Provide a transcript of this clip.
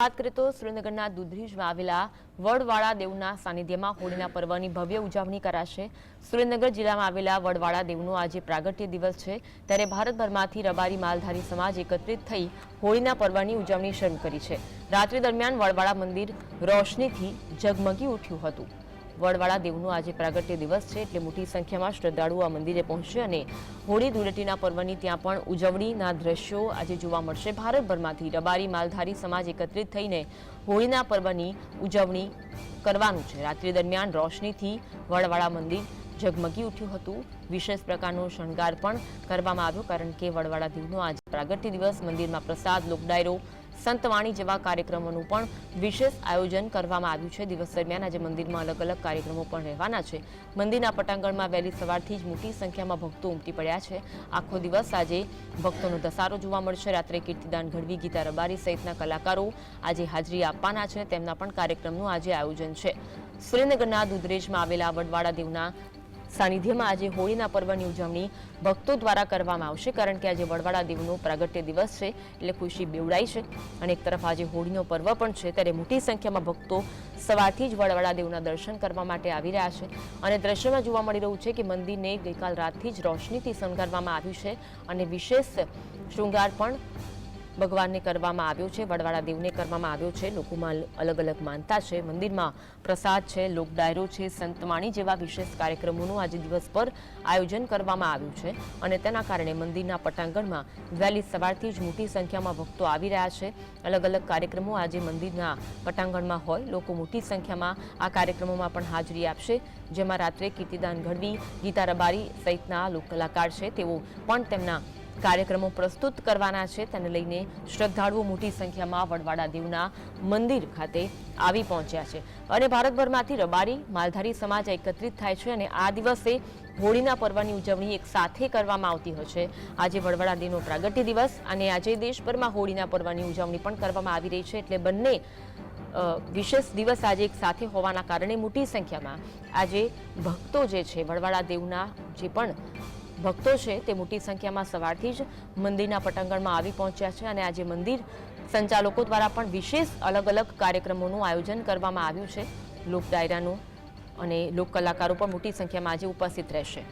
વાત કરીએ તો સુરેન્દ્રનગરના દુધરીજમાં આવેલા વડવાળા દેવના સાનિધ્યમાં હોળીના પર્વની ભવ્ય ઉજવણી કરાશે. સુરેન્દ્રનગર જિલ્લામાં આવેલા વડવાળા દેવનો આજે પ્રાગટ્ય દિવસ છે. ત્યારે ભારતભરમાંથી રબારી માલધારી સમાજ એકત્રિત થઈ હોળીના પર્વની ઉજવણી શરૂ કરી છે. રાત્રિ દરમિયાન વડવાળા મંદિર રોશનીથી ઝગમગી ઉઠ્યું હતું. વડવાળા દેવનો આજે પ્રાગટ્ય દિવસ છે એટલે મોટી સંખ્યામાં શ્રદ્ધાળુઓ આ મંદિરે પહોંચશે અને હોળી ધૂળેટીના પર્વની ત્યાં પણ ઉજવણીના દ્રશ્યો આજે જોવા મળશે. ભારતભરમાંથી રબારી, માલધારી સમાજ એકત્રિત થઈને હોળીના પર્વની ઉજવણી કરવાનું છે. રાત્રિ દરમિયાન રોશનીથી વડવાળા મંદિર ઝગમગી ઉઠ્યું હતું. વિશેષ પ્રકારનો શણગાર પણ કરવામાં આવ્યો, કારણ કે વડવાળા દેવનો આજે પ્રાગટ્ય દિવસ. મંદિરમાં પ્રસાદ, લોકડાયરો સંતવાણી જેવા કાર્યક્રમોનું પણ વિશેષ આયોજન કરવામાં આવ્યું છે. દિવસ દરમિયાન આજે મંદિરમાં અલગ અલગ કાર્યક્રમો પણ રહેવાના છે. મંદિરના પટાંગણમાં વહેલી સવારથી જ મોટી સંખ્યામાં ભક્તો ઉમટી પડ્યા છે. આખો દિવસ આજે ભક્તોનો ધસારો જોવા મળશે. રાત્રે કીર્તિદાન ગઢવી ગીતા રબારી સહિતના કલાકારો આજે હાજરી આપવાના છે. તેમના પણ કાર્યક્રમનું આજે આયોજન છે. સુરેન્દ્રનગરના દુધરેજમાં આવેલા વડવાડા દેવના સાનિધ્યમાં આજે હોળીના પર્વની ઉજવણી ભક્તો દ્વારા કરવામાં આવશે, કારણ કે આજે વડવાડા દેવનો પ્રાગટ્ય દિવસ છે, એટલે ખુશી બેવડાઈ છે. અને એક તરફ આજે હોળીનો પર્વ પણ છે, ત્યારે મોટી સંખ્યામાં ભક્તો સવારથી જ વડવાડા દેવના દર્શન કરવા માટે આવી રહ્યા છે. અને દ્રશ્યમાં જોવા મળી રહ્યું છે કે મંદિરને ગઈકાલ રાતથી જ રોશનીથી શણગારવામાં આવ્યું છે. અને વિશેષ શૃંગાર પણ ભગવાનને કરવામાં આવ્યો છે, વડવાળા દેવને કરવામાં આવ્યો છે. લોકોમાં અલગ અલગ માનતા છે. મંદિરમાં પ્રસાદ છે લોક ડાયરો છે સંતવાણી જેવા વિશેષ કાર્યક્રમોનું આજે દિવસ પર આયોજન કરવામાં આવ્યું છે અને તેના કારણે મંદિરના પટાંગણમાં વહેલી સવારથી જ મોટી સંખ્યામાં ભક્તો આવી રહ્યા છે. અલગ અલગ કાર્યક્રમો આજે મંદિરના પટાંગણમાં હોય. લોકો મોટી સંખ્યામાં આ કાર્યક્રમોમાં પણ હાજરી આપશે, જેમાં રાત્રે કીર્તિદાન ગઢવી ગીતા રબારી સહિતના લોક કલાકાર છે. તેઓ પણ તેમના કાર્યક્રમો પ્રસ્તુત કરવાના છે. તેને લઈને શ્રદ્ધાળુઓ મોટી સંખ્યામાં વડવાડા દેવના મંદિર ખાતે આવી પહોંચ્યા છે. અને ભારતભરમાંથી રબારી, માલધારી સમાજ એકત્રિત થાય છે અને આ દિવસે હોળીના પર્વની ઉજવણી એક સાથે કરવામાં આવતી હોય છે. આજે વડવાડા દેવનો પ્રાગટ્ય દિવસ અને આજે દેશભરમાં હોળીના પર્વની ઉજવણી પણ કરવામાં આવી રહી છે. એટલે બંને વિશેષ દિવસ આજે એક સાથે હોવાના કારણે મોટી સંખ્યામાં આજે ભક્તો જે છે વડવાડા દેવના જે પણ ભક્તો છે તે મોટી સંખ્યામાં સવારથી જ મંદિરના પટાંગણમાં આવી પહોંચ્યા છે અને આજે મંદિર સંચાલકો દ્વારા પણ વિશેષ અલગ અલગ કાર્યક્રમોનું આયોજન કરવામાં આવ્યું છે. લોક ડાયરાનું અને લોક કલાકારો પણ મોટી સંખ્યામાં આજે ઉપસ્થિત રહેશે.